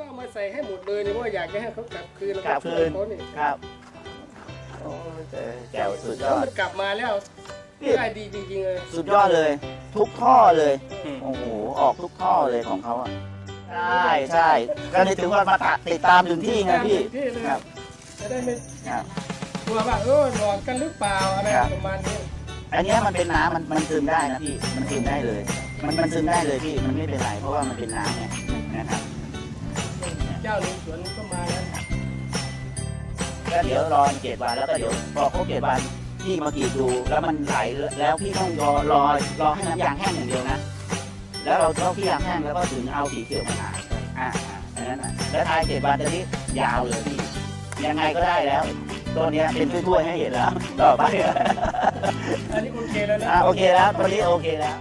ก็เอามาใส่ให้หมดเลยเนี่ยเพราะว่าอยากจะให้เขากลับคืนแล้วกลับคืน เขาเนี่ยครับโอ้เจอแจ๋วสุดยแล้วอด มันกลับมาแล้วพี่ได้ดีจริงๆเลยสุดยอดเลย ทุกท่อเลย โอ้โห ออกทุกท่อเลยของเขาอะ ใช่ใช่ก็เลยถึงว่ามาติดตามถึงที่ไงพี่ ที่เลยครับ จะได้ไม่ครับ กลัวว่าเออหลอกกันหรือเปล่าอะไรครับ ประมาณนี้อันเนี้ยมันเป็นน้ำมันมันซึมได้นะพี่ มันซึมได้เลย มันมันซึมได้เลยพี่ มันไม่เป็นไรเพราะว่ามันเป็นน้ำไงนะครับเจ้าหนึ่งสวนก็มาแล้วก็เดี๋ยวรอเจ็ดวันแล้วก็เดี๋ยวพอครบเจ็ดวันพี่มากรีดดูแล้วมันไหลแล้วพี่ต้องรอรอรอให้น้ำยางแห้งอย่างเดียวนะ แล้วเราต้องพี่ยางแห้งแล้วก็ถึงเอาสีเขียวมาหาอ่าอ่าอันนั้นนะแล้วท้ายเจ็ดวันจะนี้ยาวเลยพี่ยังไงก็ได้แล้วตัวเนี้ยเป็นถ้วยๆให้เห็นแล้วต่อไปอันนี้โอเคแล้วนะอ่าโอเคแล้วตัวนี้โอเคแล้ว